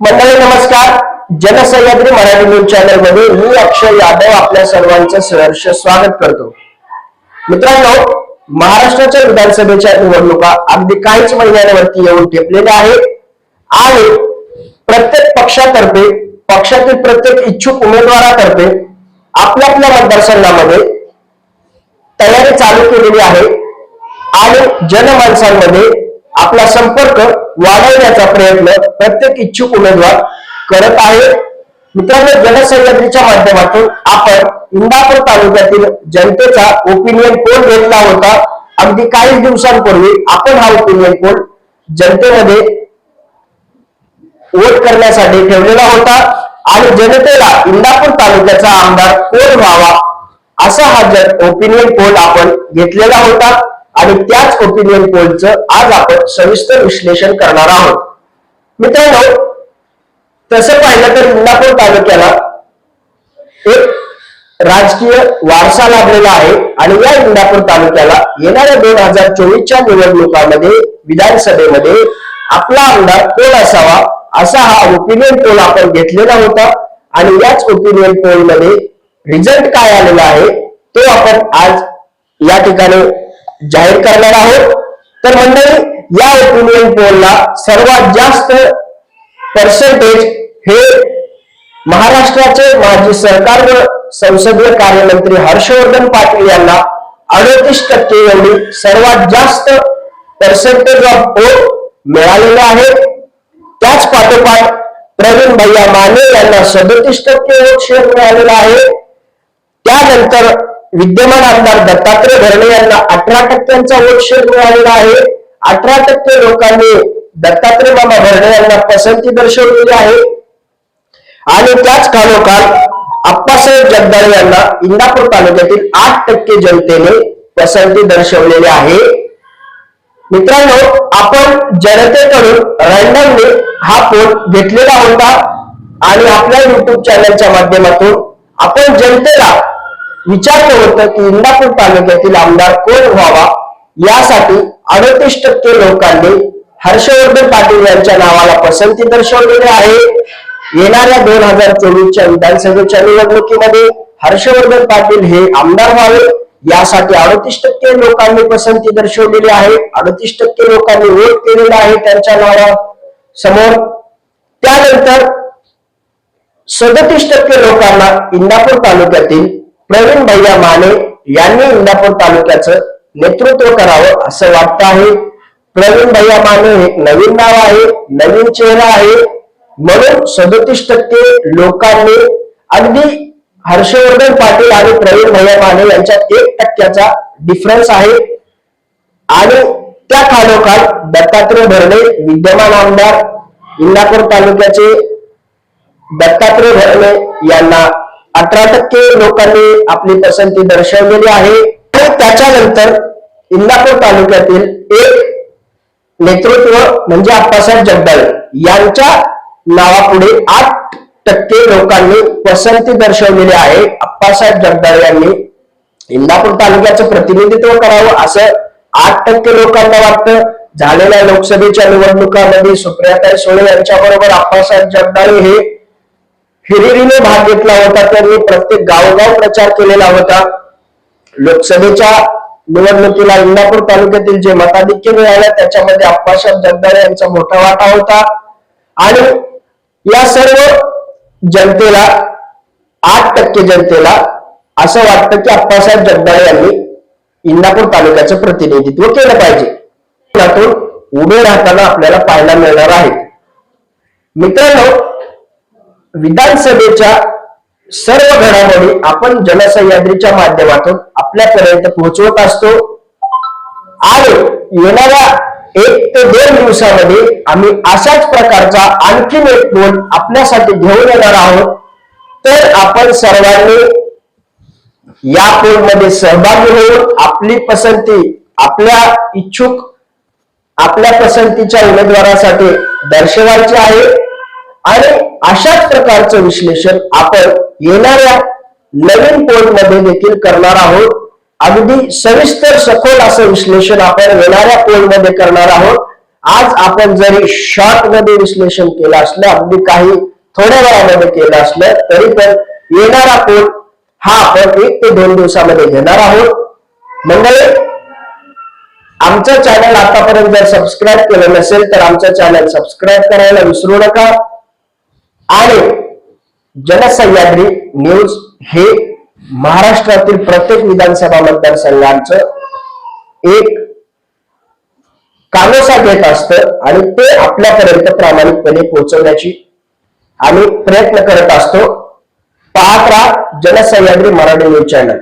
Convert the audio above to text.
मंडळी नमस्कार. जनसह्याद्री मराठी न्यूज चॅनलमध्ये मी अक्षय यादव आपल्या सर्वांचं सहर्ष स्वागत करतो. मित्रांनो महाराष्ट्राच्या विधानसभेच्या निवडणुका अगदी काहीच महिन्यांवरती येऊन ठेपलेल्या आहेत. आणि प्रत्येक पक्षातर्फे पक्षातील प्रत्येक इच्छुक उमेदवारातर्फे आपल्या आपल्या मतदारसंघामध्ये तयारी चालू केलेली आहे. आणि जनमानसांमध्ये आपला संपर्क वाढवण्याचा प्रयत्न प्रत्येक इच्छुक उमेदवार करत आहे. मित्रांनो जनसह्याद्रीच्या माध्यमातून आपण इंदापूर तालुक्यातील जनतेचा ओपिनियन पोल घेतला होता. अगदी काही दिवसांपूर्वी आपण हा ओपिनियन पोल जनतेमध्ये वोट करण्यासाठी ठेवलेला होता. आणि जनतेला इंदापूर तालुक्याचा आमदार कोण व्हावा असा हा ओपिनियन पोल आपण घेतलेला होता. आणि त्याच ओपिनियन पोलचं आज आपण सविस्तर विश्लेषण करणार आहोत. मित्रांनो तसं पाहिलं तर इंदापूर तालुक्याला एक राजकीय वारसा लाभलेला आहे आणि या इंदापूर तालुक्याला येणाऱ्या दोन हजार चोवीसच्या निवडणुकामध्ये विधानसभेमध्ये आपला आमदार कोण असावा असा हा ओपिनियन पोल आपण घेतलेला होता. आणि याच ओपिनियन पोलमध्ये रिझल्ट काय आलेला आहे तो आपण आज या ठिकाणी जाहीर करणार आहोत. तर मंडळी या ओपिनियन पोलला सर्वात जास्त पर्सेंटेज हे महाराष्ट्राचे माजी सरकार व संसदीय कार्यमंत्री हर्षवर्धन पाटील यांना अडतीस टक्के एवढी सर्वात जास्त पर्सेंटेज ऑफ वोट मिळालेला आहे. त्याच पाठोपाठ प्रवीण भैया माने यांना सदतीस टक्के वोट शेअर मिळालेला आहे. त्यानंतर विद्यमान आमदार दत्तात्रय भरणे यांना अठरा टक्क्यांचा वोट शेअर मिळालेला आहे. अठरा टक्के लोकांनी दत्तात्रय बाबा भरणे यांना पसंती दर्शवलेली आहे. आणि त्याच कालोखाल आप्पासाहेब जगदाळे यांना इंदापूर तालुक्यातील आठ टक्के जनतेने पसंती दर्शवलेली आहे. मित्रांनो आपण जनतेकडून रँडमली हा पोल घेतलेला होता. आणि आपल्या युट्यूब चॅनलच्या माध्यमातून आपण जनतेला विचारलं होतं की इंदापूर तालुक्यातील आमदार कोण व्हावा? यासाठी अडतीस टक्के लोकांनी हर्षवर्धन पाटील यांच्या नावाला पसंती दर्शवलेली आहे. येणाऱ्या दोन हजार चोवीसच्या विधानसभेच्या निवडणुकीमध्ये हर्षवर्धन पाटील हे आमदार व्हावे. यासाठी अडतीस टक्के लोकांनी पसंती दर्शवलेली आहे. अडतीस टक्के लोकांनी वोट केलेला आहे त्यांच्या नावा समोर त्यानंतर सदतीस टक्के लोकांना इंदापूर तालुक्यातील प्रवीण भैया माने यांनी इंदापूर तालुक्याचं नेतृत्व करावं असं वाटतं आहे. प्रवीण भैया माने हे नवीन नाव आहे नवीन चेहरा आहे. म्हणून सदतीस टक्के लोकांनी अगदी हर्षवर्धन पाटील आणि प्रवीण भैया माने यांच्यात एक टक्क्याचा डिफरन्स आहे. आणि त्या खालोखाल दत्तात्रय भरणे विद्यमान आमदार इंदापूर तालुक्याचे दत्तात्रय भरणे यांना अठरा टक्के लोकांनी आपली पसंती दर्शवलेली आहे. आणि त्याच्यानंतर इंदापूर तालुक्यातील एक नेतृत्व म्हणजे आप्पासाहेब जगदाळे यांच्या नावापुढे आठ टक्के लोकांनी पसंती दर्शवलेली आहे. आप्पासाहेब जगदाळे यांनी इंदापूर तालुक्याचं प्रतिनिधित्व करावं असं आठ टक्के लोकांना वाटतं. झालेल्या लोकसभेच्या निवडणुकांमध्ये सुप्रियाताई सोळे यांच्या बरोबर आप्पासाहेब जगदाळे हे हिरिरीने भाग घेतला होता त्यांनी प्रत्येक गावोगाव प्रचार केलेला होता. लोकसभेच्या निवडणुकीला इंदापूर तालुक्यातील जे मताधिक्य मिळालं त्याच्यामध्ये आप्पासाहेब जगदाळे यांचा मोठा वाटा होता. आणि या सर्व जनतेला आठ टक्के जनतेला असं वाटतं की आप्पासाहेब जगदाळे यांनी इंदापूर तालुक्याचं प्रतिनिधित्व केलं पाहिजे. त्यातून उभे राहताना आपल्याला पाहायला मिळणार आहे. मित्रांनो विधानसभेच्या सर्व घडामोडी आपण जनसह्याद्रीच्या माध्यमातून आपल्यापर्यंत पोहोचवत असतो. आणि येणाऱ्या एक ते दोन दिवसामध्ये आम्ही अशाच प्रकारचा आणखीन एक पोल आपल्यासाठी घेऊन येणार आहोत. तर आपण सर्वांनी या पोलमध्ये सहभागी होऊन आपली पसंती आपल्या इच्छुक आपल्या पसंतीच्या उमेदवारासाठी दर्शवायची आहे. आणि अशाच प्रकारचं विश्लेषण आपण येणाऱ्या नवीन पोर्टमध्ये देखील करणार आहोत. अगदी सविस्तर सखोल असं विश्लेषण आपण येणाऱ्या पोर्टमध्ये करणार आहोत. आज आपण जरी शॉर्टमध्ये विश्लेषण केलं असलं अगदी काही थोड्या वेळामध्ये केलं असलं तरी पण येणारा पोर्ट हा आपण एक ते दोन दिवसामध्ये घेणार आहोत. मंडळी आमचं चॅनल आतापर्यंत जर सबस्क्राईब केलं नसेल तर आमचं चॅनल सबस्क्राईब करायला विसरू नका. आणि जनसह्याद्री न्यूज हे महाराष्ट्रातील प्रत्येक विधानसभा मतदारसंघांचं एक कानोसा घेत असतं आणि ते आपल्यापर्यंत प्रामाणिकपणे पोहोचवण्याची आम्ही प्रयत्न करत असतो. पाहत राहा जनसह्याद्री मराठी न्यूज चॅनल